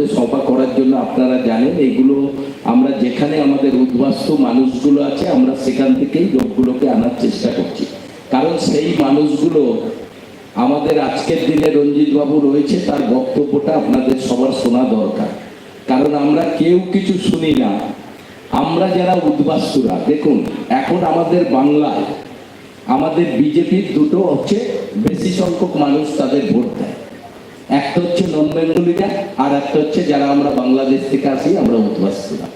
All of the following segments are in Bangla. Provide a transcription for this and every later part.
মধ্যে সভা করার জন্য আপনারা জানেন, এগুলো আমরা যেখানে আমাদের উদ্বাস্তু মানুষগুলো আছে, আমরা সেখান থেকেই লোকগুলোকে আনার চেষ্টা করছি। কারণ সেই মানুষগুলো আমাদের আজকের দিনে রঞ্জিত বাবু রয়েছে, তার বক্তব্যটা আপনাদের সবার শোনা দরকার। কারণ আমরা কেউ কিছু শুনি না। আমরা যারা উদ্বাস্তুরা, দেখুন, এখন আমাদের বাংলায় আমাদের বিজেপির দুটো হচ্ছে বেশি সংখ্যক মানুষ তাদের ভোট দেয়। একটা হচ্ছে নন বেঙ্গলিরা আর একটা হচ্ছে যারা আমরা বাংলাদেশ থেকে আসি, আমরা উদ্বাস্তুরা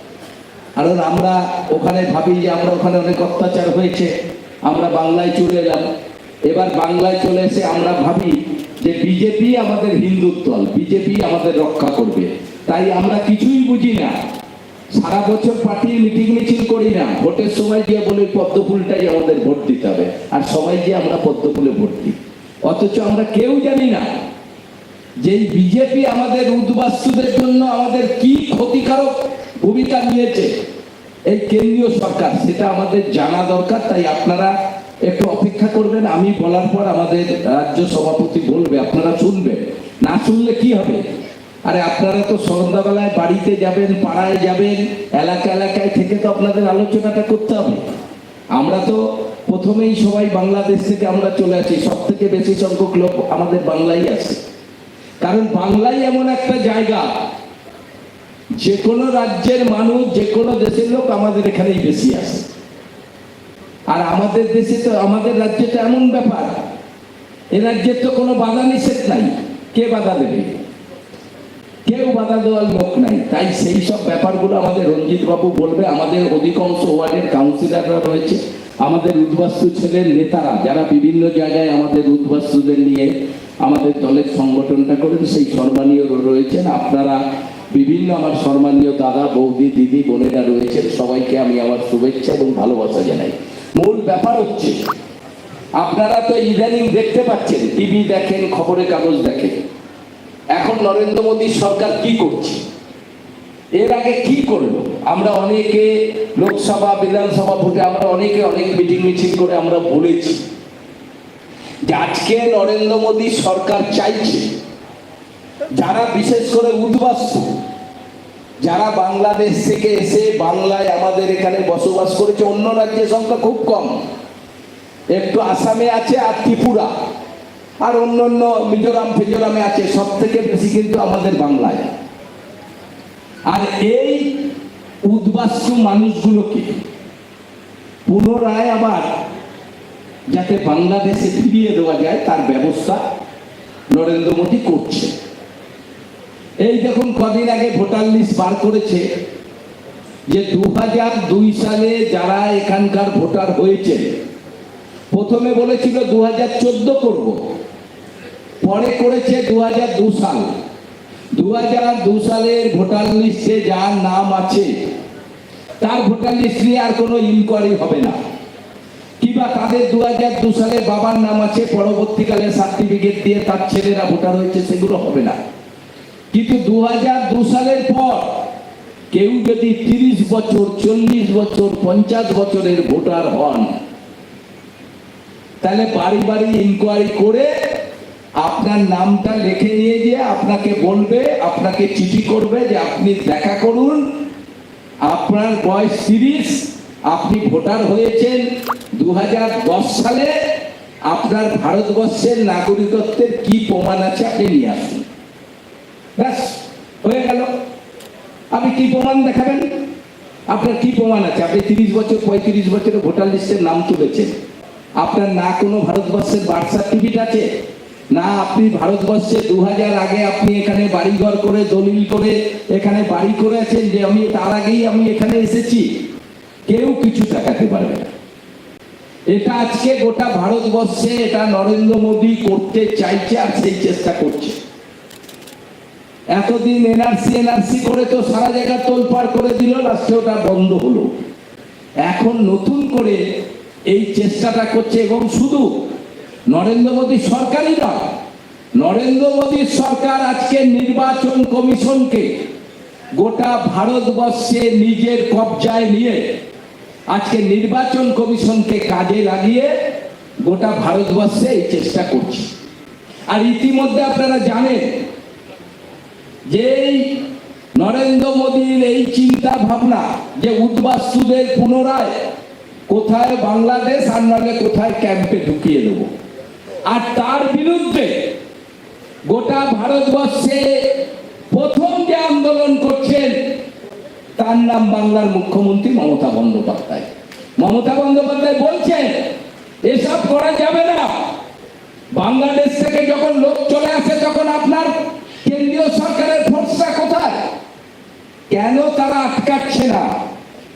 আর আমরা ওখানে ভাবি যে আমরা ওখানে অনেক অত্যাচার হয়েছে, আমরা বাংলায় চলে এলাম। এবার বাংলায় চলে এসে আমরা ভাবি যে বিজেপি আমাদের হিন্দুত্ব বিজেপি আমাদের রক্ষা করবে। তাই আমরা কিছুই বুঝি না। সারা বছর পার্টির মিটিং মিছিল করি না। ভোটের সময় গিয়ে বলি পদ্ম ফুলটাই আমাদের ভোট দিতে হবে। আর সবাই গিয়ে আমরা পদ্ম ফুলে ভোট দিই। অথচ আমরা কেউ জানি না যে বিজেপি আমাদের উদ্বাস্তুদের জন্য আমাদের কি ক্ষতিকারক ভূমিকা নিয়েছে, এই কেন্দ্রীয় সরকার, সেটা আমাদের জানা দরকার, তাই আপনারা একটু অপেক্ষা করবেন। আমি বলার পর আমাদের রাজ্য সভাপতি বলবে, আপনারা শুনবেন না শুনলে কি হবে? আরে আপনারা তো সন্ধ্যাবেলায় বাড়িতে যাবেন, পাড়ায় যাবেন, এলাকা এলাকায় থেকে তো আপনাদের আলোচনাটা করতে হবে। আমরা তো প্রথমেই সবাই বাংলাদেশ থেকে আমরা চলে আসি সব থেকে বেশি সংখ্যক লোক আমাদের বাংলায় আছে। কারণ বাংলাই এমন একটা জায়গা যে কোনো রাজ্যের মানুষ যে কোনো দেশের লোক আমাদের এখানেই বেশি আছে। আর আমাদের দেশে তো, আমাদের রাজ্যে তো এমন ব্যাপার, এ রাজ্যের তো কোনো বাধা নিষেধ নাই। কে বাধা দেবে? কেউ বাধা দেওয়ার লোক নাই। তাই সেই সব ব্যাপারগুলো আমাদের রঞ্জিত বাবু বলবে, আমাদের অধিকাংশ ওয়ার্ডের কাউন্সিলররা রয়েছে, আমাদের উদ্বাস্তু ছেলের নেতারা, যারা বিভিন্ন জায়গায় আমাদের উদ্বাস্তুদের নিয়ে আমাদের দলের সংগঠনটা করেন সেই সম্মানীয় রয়েছেন। আপনারা বিভিন্ন আমার সম্মানীয় দাদা, বৌদি, দিদি, বোনেরা রয়েছেন। সবাইকে আমি আমার শুভেচ্ছা এবং ভালোবাসা জানাই। মূল ব্যাপার হচ্ছে, আপনারা তো ইদানিং দেখতে পাচ্ছেন, টিভি দেখেন, খবরের কাগজ দেখেন। এখন নরেন্দ্র মোদী সরকার কি করছে? এর আগে কি করল? আমরা অনেকে লোকসভা, বিধানসভা ভোটে আমরা অনেকে অনেক মিটিং মিছিল করে আমরা বলেছি। আজকে নরেন্দ্র মোদী সরকার চাইছে, যারা বিশেষ করে উদ্বাস্তু, যারা বাংলাদেশ থেকে এসে বাংলায় আমাদের এখানে বসবাস করেছে, অন্য রাজ্যের সংখ্যা খুব কম। একটু আসামে আছে আর ত্রিপুরা, আর অন্য অন্য মিজোরাম, ফিজোরামে আছে সব থেকে বেশি কিন্তু আমাদের বাংলায়। আর এই উদ্বাস্তু মানুষগুলোকে পুনরায় আবার যাতে বাংলাদেশে ফিরিয়ে দেওয়া যায়, তার ব্যবস্থা নরেন্দ্র মোদী করছে। এই দেখুন, কদিন আগে ভোটার লিস্ট বার করেছে যে দু দুই সালে যারা এখানকার ভোটার হয়েছে প্রথমে বলেছিল দু হাজার চোদ্দ করব, পরে করেছে দু হাজার দু সাল। দু হাজার দু সালের ভোটার লিস্টে যার নাম আছে, তার ভোটার লিস্ট নিয়ে আর কোনো ইনকোয়ারি হবে না। কিংবা তাদের দু হাজার দু সালে বাবার নাম আছে, পরবর্তীকালে সার্টিফিকেট দিয়ে তার ছেলেরা ভোটার হয়েছে, সেগুলো হবে না। কিন্তু দু হাজার দু সালের পর কেউ যদি তিরিশ বছর, চল্লিশ বছর, পঞ্চাশ বছরের ভোটার হন, তাহলে বাড়ি বাড়ি ইনকোয়ারি করে আপনার নামটা লিখে নিয়ে গিয়ে আপনাকে বলবে, আপনাকে চিঠি করবে যে আপনি দেখা করুন, আপনার বয়স তিরিশ আপনি ভোটার হয়েছেন দু হাজার দশ সালে, আপনার ভারতবর্ষের নাগরিকত্বের কি প্রমাণ আছে আপনি নিয়ে আসুন। ব্যাস, হয়ে গেল। আপনি কি প্রমাণ দেখাবেন? আপনার কি প্রমাণ আছে? আপনি তিরিশ বছর, পঁয়ত্রিশ বছরের ভোটার লিস্টের নাম তুলেছেন। আপনার না কোনো ভারতবর্ষের বার্থ সার্টিফিকেট আছে? না আপনি ভারতবর্ষে দু হাজার আগে আপনি এখানে বাড়িঘর করে, দলিল করে, এখানে বাড়ি করে আছেন যে আমি তার আগেই আমি এখানে এসেছি? কেউ কিছু দেখাতে পারবে না। এটা আজকে গোটা ভারতবর্ষে এটা নরেন্দ্র মোদী করতে চাইছে আর সেই চেষ্টা করছে। এতদিন এনআরসি এনআরসি করে তো সারা জায়গা তোলপাড় করে দিল লাস্টে ওটা বন্ধ হলো। এখন নতুন করে এই চেষ্টাটা করছে এবং শুধু নরেন্দ্র মোদী সরকারই নয়, নরেন্দ্র মোদীর সরকার আজকে নির্বাচন কমিশনকে গোটা ভারতবর্ষে নিজের কবজায় নিয়ে আজকে নির্বাচন কমিশনকে কাজে লাগিয়ে গোটা ভারতবর্ষে এই চেষ্টা করছি। আর ইতিমধ্যে আপনারা জানেন যে নরেন্দ্র মোদীর এই চিন্তা ভাবনা যে উদ্বাস্তুদের পুনরায় কোথায় বাংলাদেশ আর নাহলে কোথায় ক্যাম্পে ঢুকিয়ে দেব। আর তার বিরুদ্ধে গোটা ভারতবর্ষে প্রথম যে আন্দোলন করছেন তার নাম বাংলার মুখ্যমন্ত্রী মমতা বন্দ্যোপাধ্যায়। মমতা বন্দ্যোপাধ্যায় বলছেন, এসব করা যাবে না। বাংলাদেশ থেকে যখন লোক চলে আসে, তখন আপনার কেন্দ্রীয় সরকারের ফোর্সটা কোথায়? কেন তারা আটকাচ্ছে না?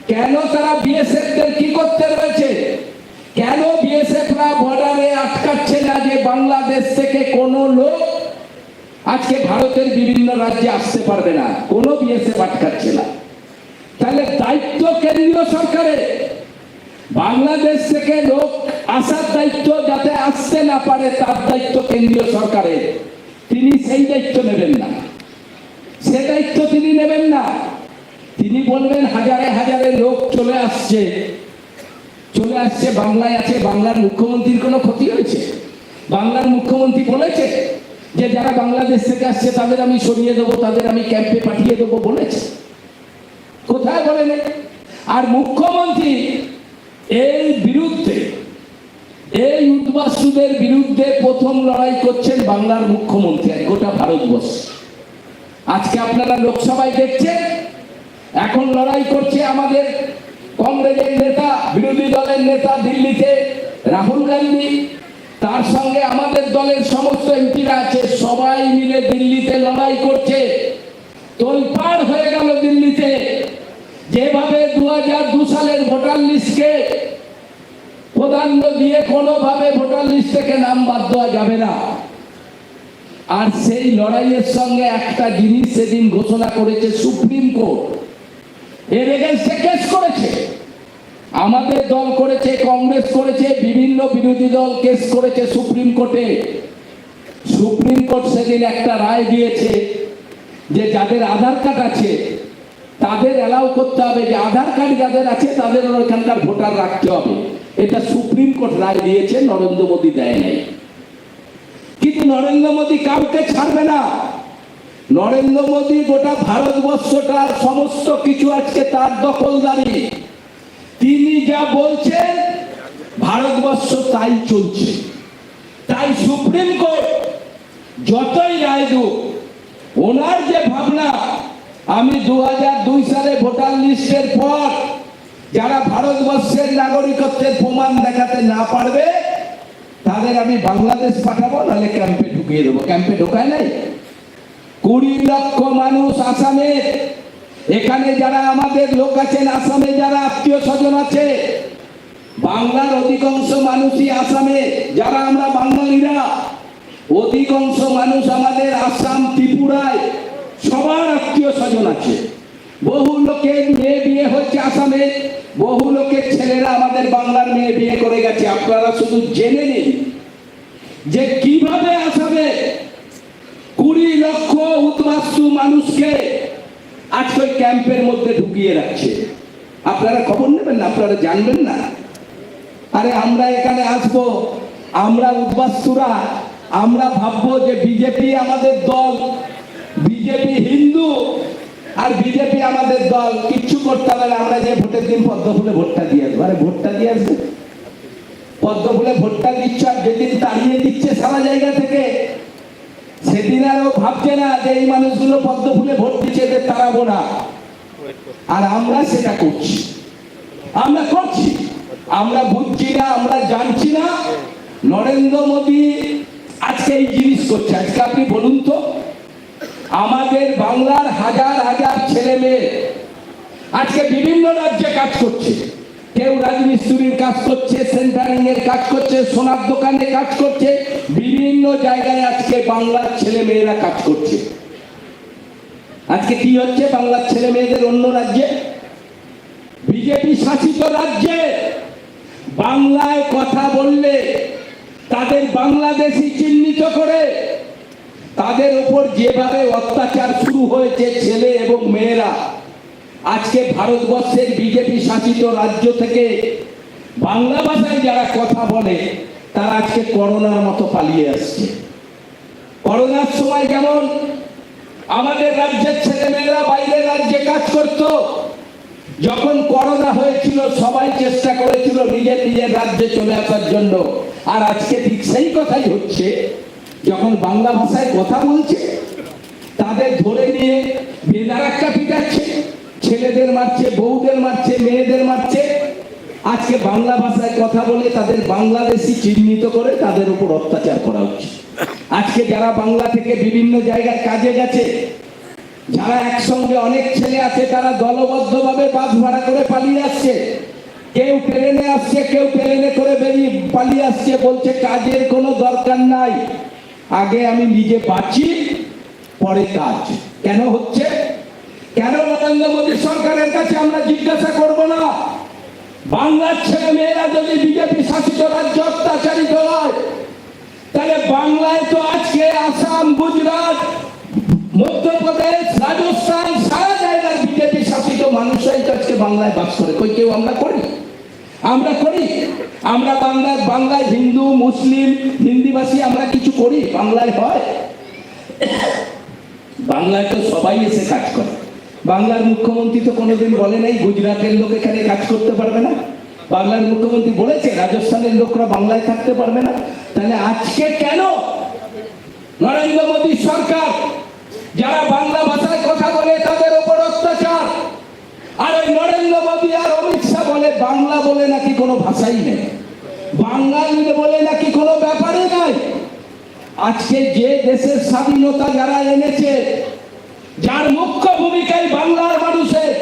কেন তারা বিএসএফ দের কি করতে রয়েছে? কেন বিএসএফরা বর্ডারে আটকাচ্ছে না যে বাংলাদেশ থেকে কোনো লোক আজকে ভারতের বিভিন্ন রাজ্যে আসতে পারবে না? কোনো বিএসএফ আটকাচ্ছে না। তাহলে দায়িত্ব কেন্দ্রীয় সরকারের। বাংলাদেশ থেকে লোক আসার দায়িত্ব যাতে আসতে না পারে, তার দায়িত্ব কেন্দ্রীয় সরকারের। তিনি সেই দায়িত্ব নেবেন না। সে দায়িত্ব তিনি নেবেন না। তিনি বলবেন, হাজারে হাজারে লোক চলে আসছে। চলে আসছে, বাংলায় আছে, বাংলার মুখ্যমন্ত্রীর কোনো ক্ষতি হয়েছে? বাংলার মুখ্যমন্ত্রী বলেছে যে, যারা বাংলাদেশ থেকে আসছে, তাদের আমি সরিয়ে দেবো, তাদের আমি ক্যাম্পে পাঠিয়ে দেবো, বলেছে। কোথায় বলেন? আর মুখ্যমন্ত্রী এই বিরুদ্ধে, এই উদ্বাস্তুদের বিরুদ্ধে প্রথম লড়াই করছেন বাংলার মুখ্যমন্ত্রী গোটা ভারতবর্ষ। আজকে আপনারা লোকসভায় দেখছেন, এখন লড়াই করছে আমাদের কংগ্রেসের নেতা, বিরোধী দলের নেতা দিল্লিতে রাহুল গান্ধী। তার সঙ্গে আমাদের দলের সমস্ত এমপিরা আছে, সবাই মিলে দিল্লিতে লড়াই করছে। তোলপাড় হয়ে গেল দিল্লিতে। যেভাবে দু হাজার দু সালের ভোটার লিস্টকে প্রাধান্য দিয়ে কোনোভাবে ভোটার লিস্ট থেকে নাম বাদ দেওয়া যাবে না। আর সেই লড়াইয়ের সঙ্গে একটা জিনিস সেদিন ঘোষণা করেছে সুপ্রিম কোর্ট। এর এগেনস্টে কেস করেছে। আমাদের দল করেছে, কংগ্রেস করেছে, বিভিন্ন বিরোধী দল কেস করেছে সুপ্রিম কোর্টে। সুপ্রিম কোর্ট সেদিন একটা রায় দিয়েছে যে যাদের আধার কার্ড আছে, তাদের অ্যালাউ করতে হবে যে আধার কার্ড যাদের আছে, তাদের ওখানকার ভোটার রাখতে হবে। এটা সুপ্রিম কোর্ট রায় দিয়েছে, নরেন্দ্র মোদী দেয় নাই। কিন্তু নরেন্দ্র মোদী কাউকে ছাড়বে না। নরেন্দ্র মোদী গোটা ভারতবর্ষটার সমস্ত কিছু আজকে তার দখলদারি। তিনি যা বলছেন, ভারতবর্ষ তাই চলছে। তাই সুপ্রিম কোর্ট যতই রায় দুক ওনার যে ভাবনা, আমি দু দুই সালে ভোটার লিস্টের পর যারা ভারতবর্ষের নাগরিকত্বের প্রমাণ দেখাতে না পারবে, তাদের আমি বাংলাদেশ পাঠাবো, নাহলে ক্যাম্পে ঢুকিয়ে দেবো। ক্যাম্পে ঢোকায় নাই। কুড়ি লক্ষ মানুষ আসামের এখানে যারা আমাদের লোক আছেন, আসামে যারা আত্মীয় স্বজন আছে, বাংলার অধিকাংশ মানুষই আসামে। যারা আমরা বাঙালিরা অধিকাংশ মানুষ আমাদের আসাম, ত্রিপুরায় সবার আত্মীয় স্বজন আছে। বহু লোকের মেয়ে বিয়ে হচ্ছে আসামে, বহু লোকের ছেলেরা আমাদের বাংলার মেয়ে বিয়ে করে গেছে। আপনারা শুধু জেনে নিন যে কীভাবে আসামে কুড়ি লক্ষ উদ্বাস্তু মানুষকে আজকে ক্যাম্পের মধ্যে ঢুকিয়ে রাখছে। আপনারা খবর নেবেন না? আপনারা জানবেন না? আরে আমরা এখানে আসব। আমরা উদ্বাস্তুরা আমরা ভাববো যে বিজেপি আমাদের দল, বিজেপি হিন্দু আর বিজেপি আমাদের দল, কিচ্ছু করতে না, আমরা যে ভোটের দিন পদ্ম ফুলে ভোটটা দিয়ে আসব। আরে ভোটটা দিয়ে আসবে? পদ্ম ফুলে ভোটটা দিচ্ছ আর যেদিন তাড়িয়ে দিচ্ছে সারা জায়গা থেকে, সেদিন আর ও ভাবছে না যে এই মানুষগুলো পদ্ম ফুলে ভোট দিচ্ছে, এদের তাড়াবো না। আর আমরা সেটা করছি। আমরা করছি। আমরা বুঝছি না, আমরা জানছি না। নরেন্দ্র মোদী আজকে এই জিনিস করছে, আজকে আপনি বলুন তো, আমাদের বাংলার হাজার হাজার ছেলে মেয়ে আজকে বিভিন্ন রাজ্যে কাজ করছে। কেউ রাজমিস্ত্রির কাজ করছে সেন্টারিং এর কাজ করছে, সোনার দোকানে কাজ করছে, বিভিন্ন জায়গায় আজকে বাংলার ছেলে মেয়েরা কাজ করছে। আজকে কি হচ্ছে, বাংলার ছেলে মেয়েদের অন্য রাজ্যে? বিজেপি শাসিত রাজ্যে বাংলায় কথা বললে তাদের বাংলাদেশি চিহ্নিত করে তাদের উপর যেভাবে অত্যাচার শুরু হয়েছে ছেলে এবং মেয়েরা, আজকে ভারতবর্ষের বিজেপি শাসিত রাজ্য থেকে বাংলা ভাষায় যারা কথা বলে, তারা আজকে করোনার মতো পালিয়ে আসছে। করোনার সময় যেমন আমাদের রাজ্যের ছেলেমেয়েরা বাইরের রাজ্যে কাজ বাইরে যখন করোনা হয়েছিল, সবাই চেষ্টা করেছিল নিজের নিজের রাজ্যে চলে আসার জন্য। আর আজকে ঠিক সেই কথাই হচ্ছে, যখন বাংলা ভাষায় কথা বলছে, তাদের ধরে নিয়ে বেদারাক্কা পিটাচ্ছে, ছেলেদের মারছে, বউদের মারছে, মেয়েদের মারছে। আজকে বাংলা ভাষায় কথা বলে তাদের বাংলাদেশি চিহ্নিত করে তাদের উপর অত্যাচার করা হচ্ছে। আজকে যারা বাংলা থেকে বিভিন্ন জায়গায় কাজে গেছে যারা একসঙ্গে অনেক ছেলে আছে, তারা দলবদ্ধভাবে বাস ভাড়া করে পালিয়ে আসছে। কেউ ট্রেনে আসছে, কেউ ট্রেনে করে বেরিয়ে পালিয়ে আসছে বলছে, কাজের কোনো দরকার নাই। আগে আমি নিজে বাঁচি, পরে কাজ। কেন হচ্ছে? কেন নরেন্দ্র মোদী সরকারের কাছে আমরা জিজ্ঞাসা করব না? বাংলার ছেলে মেয়েরা যদি বিজেপি শাসিত রাজ্য অত্যাচারিত হয়, তাহলে বাংলায় তো আজকে আসাম, গুজরাট মধ্যপ্রদেশ, রাজস্থান, সারা জায়গার বিজেপি শাসিত মানুষরাই আজকে বাংলায় বাস করে। কই কেউ আমরা করি? আমরা করি। আমরা বাংলায় বাংলায় হিন্দু, মুসলিম, হিন্দিভাষী আমরা কিছু করি? বাংলায় হয়। বাংলায় তো সবাই এসে কাজ করে। বাংলার মুখ্যমন্ত্রী তো কোনোদিন বলে নাই, গুজরাটের লোক এখানে কাজ করতে পারবে না। বাংলার মুখ্যমন্ত্রী বলেছে, রাজস্থানের লোকরা বাংলায় থাকতে পারবে না। তাহলে আজকে কেন নরেন্দ্র মোদী সরকার যারা বাংলা ভাষায় কথা বলে তাদের উপর অত্যাচার। আর ওই নরেন্দ্র মোদী আর অমিত শাহ বলে বাংলা বলে নাকি কোনো ভাষাই নেই। বাঙালি বলে নাকি কোনো ব্যাপারই নাই। আজকে যে দেশের স্বাধীনতা যারা এনেছে, যার মুখ্য ভূমিকাই বাংলার মানুষের।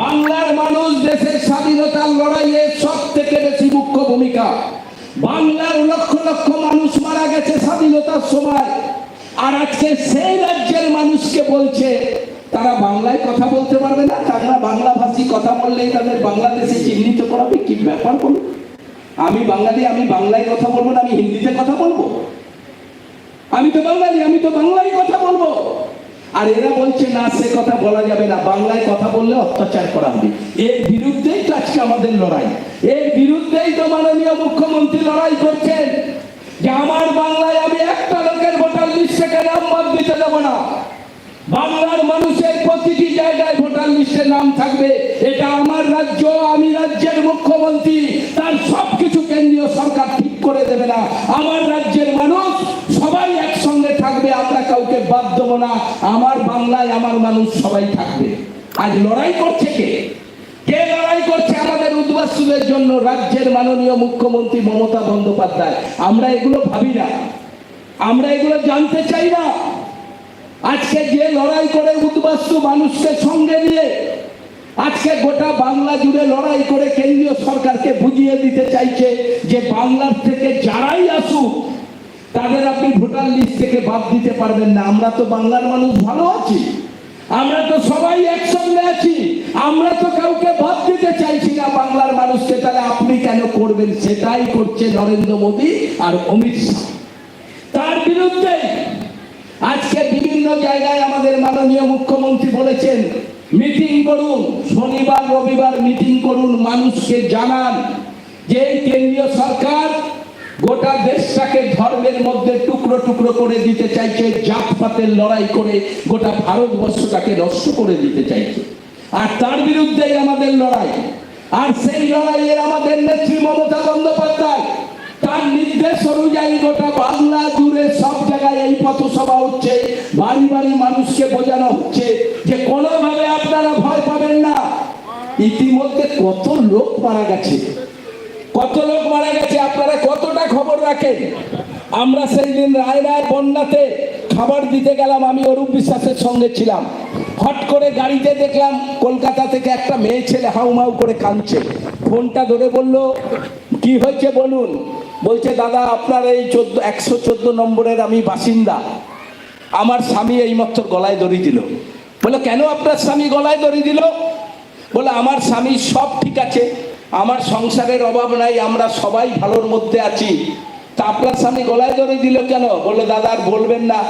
বাংলার মানুষ দেশের স্বাধীনতার লড়াইয়ে সব থেকে বেশি মুখ্য ভূমিকা। বাংলার লক্ষ লক্ষ মানুষ মারা গেছে স্বাধীনতার সময়। আর আজকে সেই রাজ্যের মানুষকে বলছে, তারা বাংলায় কথা বলতে পারবে না, তারা বাংলা ভাষী কথা বললেই তাদের বাংলাদেশে চিহ্নিত করাবে, কি ব্যাপার বলুন? আমি বাঙালি, আমি বাংলায় কথা বলব না, আমি হিন্দিতে কথা বলব? আমি তো বাঙালি, আমি তো বাংলায় কথা বলব। আর এরা বলছে, না, সে কথা বলা যাবে না, বাংলায় কথা বললে অত্যাচার করা হবে। এর বিরুদ্ধেই তো আজকে আমাদের লড়াই। এর বিরুদ্ধেই তো মাননীয় মুখ্যমন্ত্রী লড়াই করছেন যে, আমার বাংলায় আমি একটা লোকের ভোটার নাম বাদ দিতে দেবো না। বাংলার মানুষের প্রতিটি জায়গায় ভোটার লিস্টে নাম থাকবে। এটা আমার রাজ্য, আমি রাজ্যের মুখ্যমন্ত্রী। তার সবকিছু কেন্দ্রীয় সরকার ঠিক করে দেবে না। আমার রাজ্যের মানুষ সবাই একসঙ্গে থাকবে, আমরা কাউকে বাদ দেবো না। আমার বাংলায় আমার মানুষ সবাই থাকবে। আজ লড়াই করছে কে? কে লড়াই করছে আমাদের উদ্বাস্তুদের জন্য রাজ্যের মাননীয় মুখ্যমন্ত্রী মমতা বন্দ্যোপাধ্যায়? আমরা এগুলো ভাবি না। আমরা এগুলো জানতে চাই না। আজকে যে লড়াই করে উদ্বাস্তু মানুষকে সঙ্গে নিয়ে, আজকে গোটা বাংলা জুড়ে লড়াই করে কেন্দ্রীয় সরকারকে বুঝিয়ে দিতে চাইছে যে বাংলার থেকে যারাই আসুক, তাদের আপনি ভোটার লিস্ট থেকে বাদ দিতে পারবেন না। আমরা তো বাংলার মানুষ, ভালো আছি। আমরা তো সবাই একসঙ্গে আছি। আমরা তো কাউকে বাদ দিতে চাইছি না বাংলার মানুষকে। তাহলে আপনি কেন করবেন? সেটাই করছে নরেন্দ্র মোদী আর অমিত শাহ। বিরুদ্ধে। আজকে বিভিন্ন জায়গায় আমাদের মাননীয় মুখ্যমন্ত্রী বলেছেন, মিটিং করুন, শনিবার, রবিবার মিটিং করুন, মানুষকে জানান যে কেন্দ্রীয় সরকার গোটা দেশটাকে ধর্মের মধ্যে টুকরো টুকরো করে দিতে চাইছে, জাতপাতের লড়াই করে গোটা ভারতবর্ষটাকে নষ্ট করে দিতে চাইছে। আর তার বিরুদ্ধেই আমাদের লড়াই। আর সেই লড়াইয়ের আমাদের নেত্রী মমতা বন্দ্যোপাধ্যায় তার নির্দেশ অনুযায়ী গোটা বাংলা জুড়ে সব জায়গায় এই পথসভা হচ্ছে বাড়ি বাড়ি মানুষকে বোঝানো হচ্ছে যে কোনোভাবে আপনারা ভয় পাবেন না ইতিমধ্যে কত লোক মারা গেছে? কত লোক মারা গেছে? আপনারা কতটা খবর রাখেন? আমরা সেই দিন রায় রায় বন্যাতে খাবার দিতে গেলাম, আমি অরূপ বিশ্বাসের সঙ্গে ছিলাম। হট করে গাড়িতে দেখলাম, কলকাতা থেকে একটা মেয়ে ছেলে হাউমাউ করে কাঁদছে। ফোনটা ধরে বলল, কি হয়েছে বলুন? বলছে, দাদা, আপনার এই চোদ্দ, একশো চোদ্দ নম্বরের আমি বাসিন্দা। আমার স্বামী এইমাত্র গলায় দড়ি দিল। বলে কেন আপনার স্বামী গলায় দড়ি দিল? বলে, আমার স্বামী সব ঠিক আছে, আমার সংসারের অভাব নাই, আমরা সবাই ভালোর মধ্যে আছি। তা আপনার স্বামী গলায় ধরে দিল কেন? বলে, দাদা, আর বলবেন না।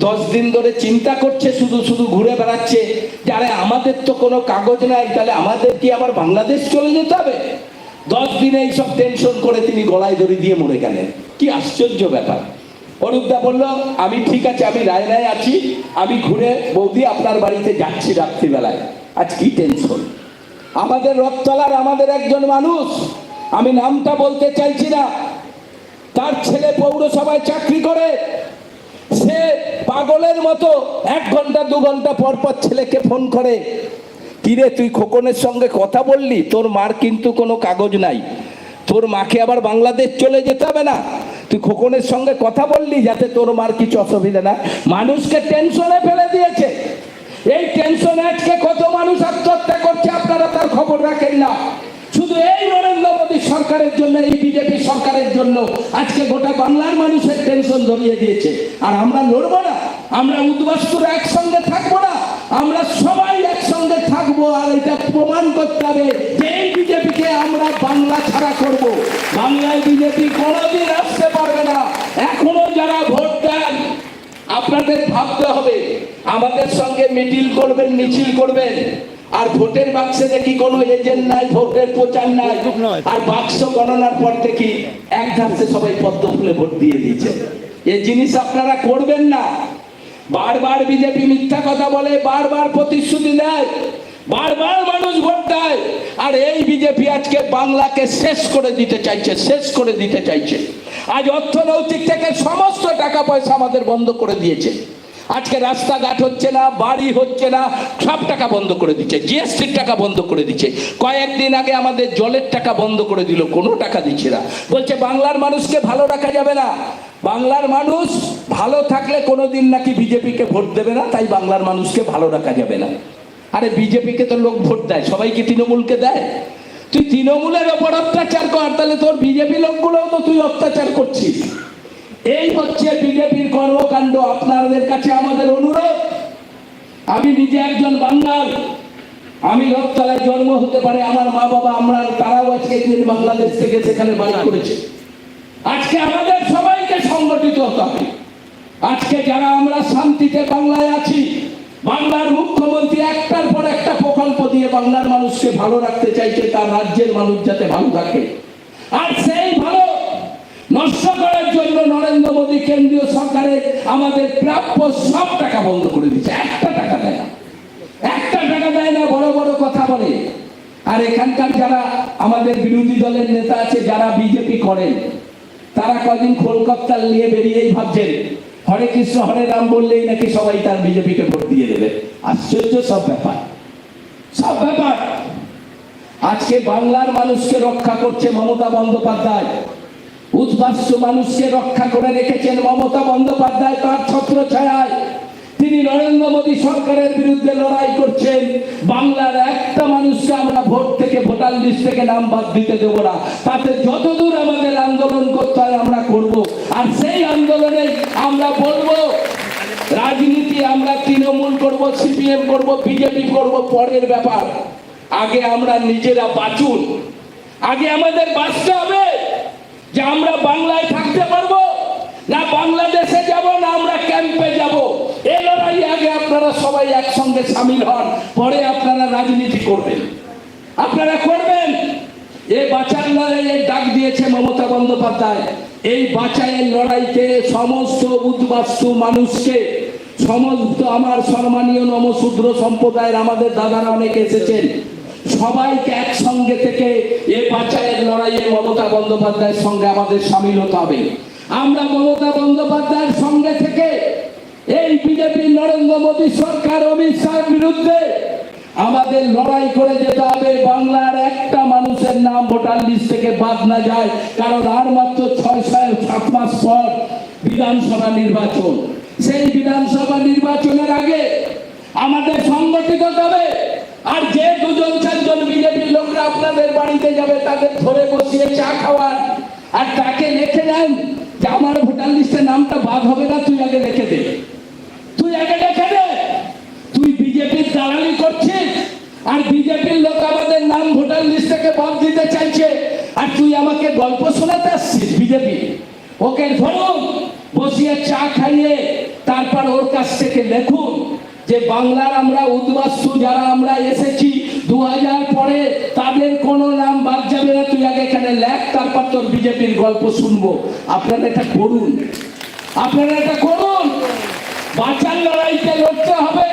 দশ দিন ধরে চিন্তা করছে, শুধু শুধু ঘুরে বেড়াচ্ছে। যে আরে আমাদের তো কোনো কাগজ নাই, তাহলে আমাদের কি আবার বাংলাদেশ চলে যেতে হবে? দশ দিনে এইসব টেনশন করে তিনি গলায় দড়ি দিয়ে মরে গেলেন। কি আশ্চর্য ব্যাপার। অরূপদা বলল, আমি ঠিক আছে, আমি রায় রায় আছি। আমি ঘুরে বৌদি আপনার বাড়িতে যাচ্ছি রাত্রিবেলায়। আজ কি টেনশন আমাদের রথতলার আমাদের একজন মানুষ। আমি নামটা বলতে চাইছি না। তার ছেলে পৌরসভায় চাকরি করে। সে পাগলের মতো এক ঘণ্টা, দু ঘণ্টা পর পর ছেলেকে ফোন করে। কিরে, তুই খোকনের সঙ্গে কথা বললি? তোর মার কিন্তু কোনো কাগজ নাই। তোর মাকে আবার বাংলাদেশ চলে যেতে হবে না? তুই খোকনের সঙ্গে কথা বললি যাতে তোর মার কিছু অসুবিধা না? মানুষকে টেনশনে ফেলে দিয়েছে। এই টেনশনে আজকে কত মানুষ আত্মহত্যা তার খবর রাখেন না। শুধু এই নরেন্দ্র মোদী সরকারের জন্য, এই বিজেপি সরকারের জন্য আজকে গোটা বাংলার মানুষের টেনশন ধরিয়ে দিয়েছে। আর আমরা লড়বো না, আমরা উদ্বাস্তুরা একসঙ্গে থাকব না, আমরা সবাই একসঙ্গে থাকব আর এটা প্রমাণ করতে হবে যে এই বিজেপিকে আমরা বাংলা ছাড়া করব। বাংলায় বিজেপি কোনোদিন আসতে পারবে না। এখনও যারা ভোট দেন, আপনাদের ভাবতে হবে, আমাদের সঙ্গে মিটিল করবেন, মিছিল করবেন। আর ভোটের বাক্সে দেখি কোনো এজেন্ট নাই ভোটের প্রচার নাই। আর বাক্স গণনার পর দেখি এক ধাপে সবাই পদ্ম ফুলে ভোট দিয়ে দিয়েছে। এই জিনিস আপনারা করবেন না। বারবার বিজেপি মিথ্যা কথা বলে বারবার প্রতিশ্রুতি দেয় বারবার মানুষ ভোট দেয়। আর এই বিজেপি আজকে বাংলাকে শেষ করে দিতে চাইছে শেষ করে দিতে চাইছে। আজ অর্থনৈতিক থেকে সমস্ত টাকা পয়সা আমাদের বন্ধ করে দিয়েছে। আজকে রাস্তাঘাট হচ্ছে না, বাড়ি হচ্ছে না, সব টাকা বন্ধ করে দিচ্ছে জিএসটির টাকা বন্ধ করে দিচ্ছে। কয়েকদিন আগে আমাদের জলের টাকা বন্ধ করে দিল, কোনো টাকা দিচ্ছে না। বলছে, বাংলার মানুষকে ভালো রাখা যাবে না। বাংলার মানুষ ভালো থাকলে কোনোদিন নাকি বিজেপিকে ভোট দেবে না, তাই বাংলার মানুষকে ভালো রাখা যাবে না। আরে, বিজেপিকে তো লোক ভোট দেয়, সবাইকে তৃণমূলকে দেয়। তুই তৃণমূলের ওপর অত্যাচার কর, তাহলে তোর বিজেপি লোকগুলোও তো তুই অত্যাচার করছিস। এই হচ্ছে বিজেপির কর্মকাণ্ড। আপনাদের কাছে আমাদের অনুরোধ, আমি নিজে একজন বাঙাল, আমি রথতলায় জন্ম হতে পারে, আমার মা বাবা, আমরা, তারাও আজকে বাংলাদেশ থেকে সেখানে বাড়ি করেছে। আজকে আমাদের সবাইকে সংগঠিত হতে হবে। আজকে যারা আমরা শান্তিতে বাংলায় আছি, বাংলার মুখ্যমন্ত্রী একটার পর একটা প্রকল্প দিয়ে বাংলার মানুষকে ভালো রাখতে চাইছে, তার রাজ্যের মানুষ যাতে ভালো থাকে। আর সেই ভালো নষ্ট করার জন্য নরেন্দ্র মোদী কেন্দ্রীয় সরকারের আমাদের প্রাপ্য সব টাকা বন্ধ করে দিচ্ছে একটা টাকা দেয় না। একটা টাকা দেয় না, বড় বড় কথা বলে। আর এখানকার যারা আমাদের বিরোধী দলের নেতা আছে, যারা বিজেপি করেন, তারা কদিন কলকাতা নিয়ে বেরিয়েই ভাবছেন, হরে কৃষ্ণ, হরে রাম বললেই নাকি সবাই তার বিজেপিকে ভোট দিয়ে দেবে। আশ্চর্য সব ব্যাপার। সব ব্যাপার। আজকে বাংলার মানুষকে রক্ষা করছে মমতা বন্দ্যোপাধ্যায়। উদ্বাস্য মানুষকে রক্ষা করে রেখেছেন মমতা বন্দ্যোপাধ্যায় তার ছত্র ছায়ায়। তিনি নরেন্দ্র মোদী সরকারের বিরুদ্ধে লড়াই করছেন। বাংলার একটা মানুষকে আমরা ভোট থেকে ভোটার লিস্ট থেকে নাম বাদ দিতে দেবো না। তাতে যতদূর আমাদের আন্দোলন করতে হয় আমরা করব। আর সেই আন্দোলনে আমরা বলব, রাজনীতি আমরা তৃণমূল করব, সিপিএম করব, বিজেপি করব, পরের ব্যাপার। আগে আমরা নিজেরা বাঁচুন। আগে আমাদের বাঁচতে হবে। যে আমরা বাংলায় থাকতে পারব? না বাংলাদেশে যাব, না আমরা ক্যাম্পে যাব? এই লড়াই আগে আপনারা সবাই একসঙ্গে সামিল হন, পরে আপনারা রাজনীতি করবেন। আপনারা করবেন? এই বাঁচার লড়াইয়ে ডাক দিয়েছে মমতা বন্দ্যোপাধ্যায়। এই বাঁচাইয়ের লড়াইতে সমস্ত উদ্বাস্তু মানুষকে, সমস্ত আমার সম্মানীয় নমশূদ্র সম্প্রদায়ের আমাদের দাদারা অনেক এসেছেন। সবাইকে একসঙ্গে থেকে এ বাঁচাইয়ের লড়াইয়ে মমতা বন্দ্যোপাধ্যায়ের সঙ্গে আমাদের সামিল হতে হবে। আমরা মমতা বন্দ্যোপাধ্যায়ের সঙ্গে থেকে এই বিজেপি নরেন্দ্র মোদী সরকার, অমিত শাহের বিরুদ্ধে আমাদের লড়াই করে যেতে হবে। বাংলার একটা মানুষের নাম ভোটার লিস্ট থেকে বাদ না যায়, কারণ আর মাত্র ছয় ছয় সাত মাস পর বিধানসভা নির্বাচন। সেই বিধানসভা নির্বাচনের আগে আমাদের সংগঠিত হবে আর যে দুজন, চারজন বিজেপির লোকরা আপনাদের বাড়িতে যাবে, তাদের ধরে বসিয়ে চা খাওয়ার। আর তাকে লিখে দেন যে আমার ভোটার লিস্টে নামটা বাদ হবে না, তুই আগে লিখে দে। তুই আগে লিখে দে। তুই বিজেপির দালালি করছিস, আর বিজেপির লোক আমাদের নাম ভোটার লিস্ট থেকে বাদ দিতে চাইছে। আর তুই আমাকে গল্প শোনাতে আসছিস বিজেপি? ওকে ধরুন, বসিয়ে চা খাইয়ে তারপর ওর কাছ থেকে লেখুন যে বাংলার আমরা উদ্বাস্তু, যারা আমরা এসেছি দু হাজার পরে, তাদের কোনো নাম বাদ যাবে না। তুই আগে এখানে লেখ, তারপর তোর বিজেপির গল্প শুনব। আপনারা এটা করুন। আপনারা এটা করুন। বাঁচার লড়াইতে লড়তে হবে।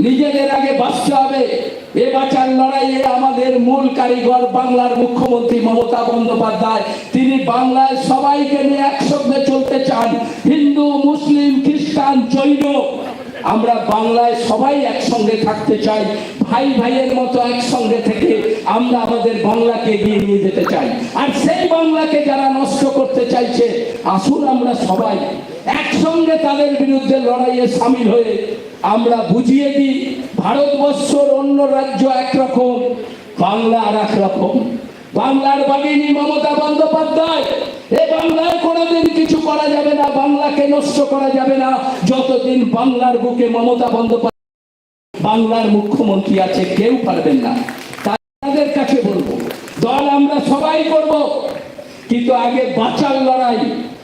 নিজেদের আগে বাঁচতে হবে। এ বাঁচার লড়াইয়ে আমাদের মূল কারিগর বাংলার মুখ্যমন্ত্রী মমতা বন্দ্যোপাধ্যায়। তিনি বাংলায় সবাইকে নিয়ে একসঙ্গে চলতে চান। হিন্দু, মুসলিম, খ্রিস্টান, জৈন আমরা বাংলায় সবাই একসঙ্গে থাকতে চাই, ভাই ভাইয়ের মতো একসঙ্গে থেকে আমরা আমাদের বাংলাকে এগিয়ে নিয়ে যেতে চাই। আর সেই বাংলাকে যারা নষ্ট করতে চাইছে, আসুন আমরা সবাই একসঙ্গে তাদের বিরুদ্ধে লড়াইয়ে সামিল হয়ে আমরা বুঝিয়ে দিই, ভারতবর্ষর অন্য রাজ্য একরকম, বাংলা আর একরকম বাংলার বাগিনী মমতা বন্দ্যোপাধ্যায়, এ বাংলায় কোনোদিন কিছু করা যাবে না, বাংলাকে নষ্ট করা যাবে না। যতদিন বাংলার বুকে মমতা বন্দ্যোপাধ্যায়, বাংলার মুখ্যমন্ত্রী আছে, কেউ পারবেন না। তাদের কাছে বলব, দল আমরা সবাই করব, কিন্তু আগে বাঁচার লড়াই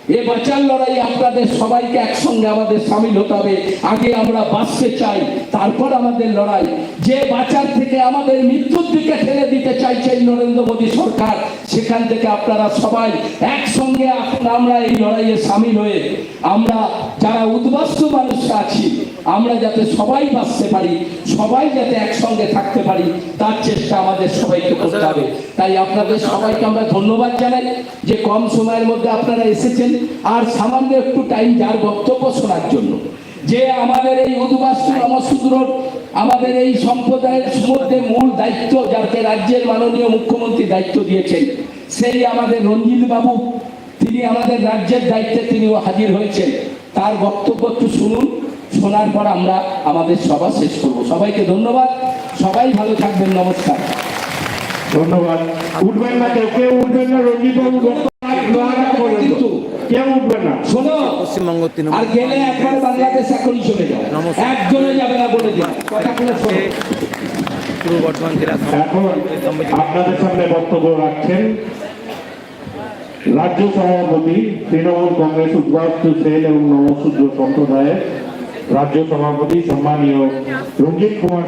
এ বাঁচার লড়াই আপনাদের সবাইকে একসঙ্গে আমাদের সামিল হতে হবে। আগে আমরা বাঁচতে চাই, তারপর আমাদের লড়াই। যে বাঁচার থেকে আমাদের মৃত্যুর দিকে ঠেলে দিতে চাইছেন নরেন্দ্র মোদী সরকার, সেখান থেকে আপনারা সবাই একসঙ্গে আমরা এই লড়াইয়ে সামিল হয়ে আমরা যারা উদ্বাস্তু মানুষরা আছি আমরা যাতে সবাই বাঁচতে পারি সবাই যাতে একসঙ্গে থাকতে পারি তার চেষ্টা আমাদের সবাইকে করতে হবে। তাই আপনাদের সবাইকে আমরা ধন্যবাদ জানাই যে কম সময়ের মধ্যে আপনারা এসেছেন। আর সামান্য একটু টাইম যার বক্তব্য শোনার জন্য। যে আমাদের এই উদ্বাস্তু রামসূত্র আমাদের এই সম্প্রদায়ের মধ্যে মূল দায়িত্ব যাকে রাজ্যের মাননীয় মুখ্যমন্ত্রী দায়িত্ব দিয়েছেন সেই আমাদের রঞ্জিত বাবু। তিনি আমাদের রাজ্যের দায়িত্বে তিনিও হাজির হয়েছেন। তার বক্তব্য একটু শুনুন। শোনার পর আমরা আমাদের সভা শেষ করব। সবাইকে ধন্যবাদ। সবাই ভালো থাকবেন। নমস্কার। ধন্যবাদ। উঠবেন না কেউ। কেউ উঠবেন না রঞ্জিত বাবু কিন্তু। কেউ না। শোনো পশ্চিমবঙ্গ তৃণমূল আর গেলে একবার বাংলাদেশ এখনই চলে যাও নমস্কার। একজনে যাবে না বলে দিন। কথাগুলো শোনো। পূর্ব বর্ধমান জেলা এখন আপনাদের সামনে বক্তব্য রাখছেন রাজ্য সভাপতি তৃণমূল কংগ্রেস উদ্বাস্ত সেল এবং নবসূদ্র সম্প্রদায়ের রাজ্য সভাপতি সম্মানীয় রঞ্জিত কুমার